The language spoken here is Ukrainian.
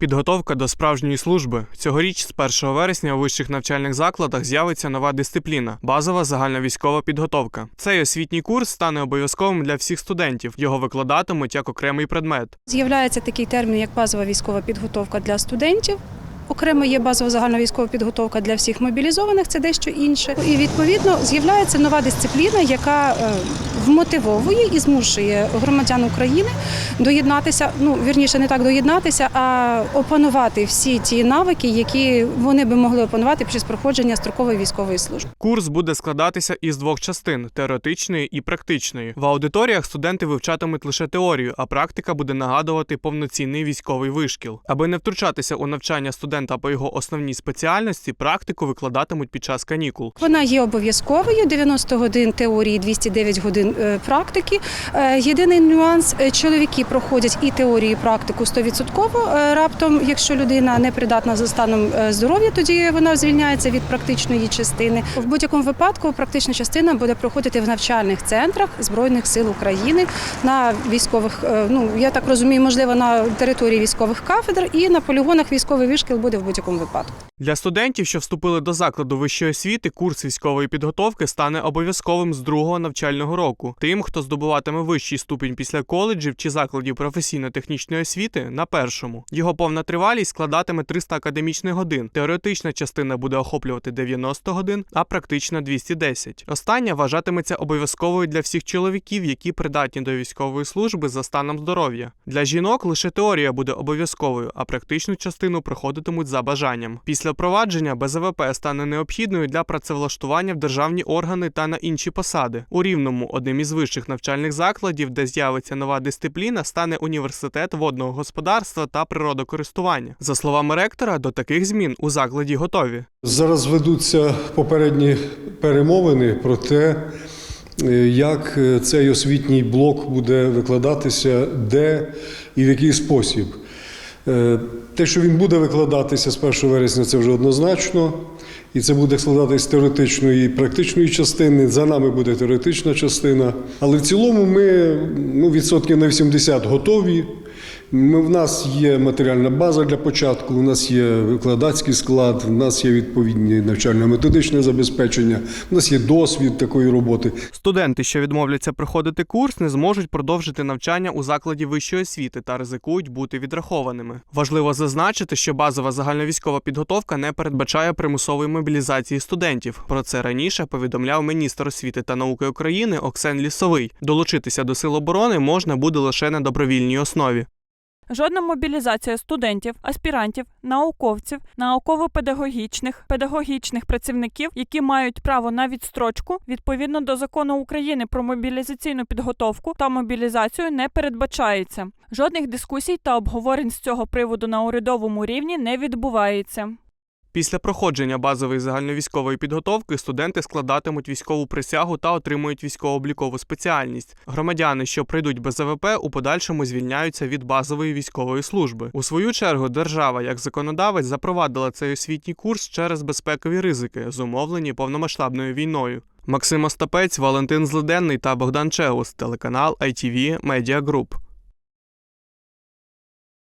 Підготовка до справжньої служби. Цьогоріч з 1 вересня у вищих навчальних закладах з'явиться нова дисципліна базова загальновійськова підготовка. Цей освітній курс стане обов'язковим для всіх студентів. Його викладатимуть як окремий предмет. З'являється такий термін, як базова військова підготовка для студентів. Окремо є базова загальновійськова підготовка для всіх мобілізованих, це дещо інше. І відповідно з'являється нова дисципліна, яка е, вмотивовує і змушує громадян України доєднатися. Ну вірніше, не так доєднатися, а опанувати всі ті навики, які вони би могли опанувати під час проходження строкової військової служби. Курс буде складатися із двох частин теоретичної і практичної. В аудиторіях студенти вивчатимуть лише теорію, а практика буде нагадувати повноцінний військовий вишкіл. Аби не втручатися у навчання студента по його основній спеціальності, практику викладатимуть під час канікул. Вона є обов'язковою 90 годин теорії, 209 годин е, практики. Е, Єдиний нюанс е, чоловіки проходять і теорію, і практику 100%. Е, Раптом, якщо людина не придатна за станом здоров'я, тоді вона звільняється від практичної частини. В будь-якому випадку практична частина буде проходити в навчальних центрах збройних сил України на військових. Ну я так розумію, можливо, на території військових кафедр і на полігонах військовий вишкіл буде в будь-якому випадку. Для студентів, що вступили до закладу вищої освіти, курс військової підготовки стане обов'язковим з другого навчального року. Тим, хто здобуватиме вищий ступінь після коледжів чи закладів професійно-технічної освіти, на першому. Його повна тривалість складатиме 300 академічних годин. Теоретична частина буде охоплювати 90 годин, а практична 210. Остання вважатиметься обов'язковою для всіх чоловіків, які придатні до військової служби за станом здоров'я. Для жінок лише теорія буде обов'язковою, а практичну частину проходитимуть за бажанням. Після впровадження БЗВП стане необхідною для працевлаштування в державні органи та на інші посади. У рівному одним із вищих навчальних закладів, де з'явиться нова дисципліна, стане університет водного господарства та природокористування. За словами ректора, до таких змін у закладі готові. Зараз ведуться попередні перемовини про те, е, як е, цей освітній блок буде викладатися, де і в який спосіб. Е, Те, що він буде викладатися з 1 вересня, це вже однозначно. І це буде складатися з теоретичної і практичної частини. За нами буде теоретична частина. Але в цілому ми ну, відсотків на 80 готові. Ми, в нас є матеріальна база для початку, у нас є викладацький склад, у нас є відповідні навчально-методичне забезпечення, у нас є досвід такої роботи. Студенти, що відмовляться проходити курс, не зможуть продовжити навчання у закладі вищої освіти та ризикують бути відрахованими. Важливо зазначити, що базова загальновійськова підготовка не передбачає примусової мобілізації студентів. Про це раніше повідомляв міністр освіти та науки України Оксен Лісовий. Долучитися до сил оборони можна буде лише на добровільній основі. Жодна мобілізація студентів, аспірантів, науковців, науково-педагогічних, педагогічних працівників, які мають право на відстрочку відповідно до закону України про мобілізаційну підготовку та мобілізацію не передбачається. Жодних дискусій та обговорень з цього приводу на урядовому рівні не відбувається. Після проходження базової загальновійськової підготовки студенти складатимуть військову присягу та отримують військово-облікову спеціальність. Громадяни, що прийдуть без АВП, у подальшому звільняються від базової військової служби. У свою чергу держава, як законодавець, запровадила цей освітній курс через безпекові ризики, зумовлені повномасштабною війною. Максим Остапець, Валентин Злиденний та Богдан Чеус, телеканал ITV Media Group.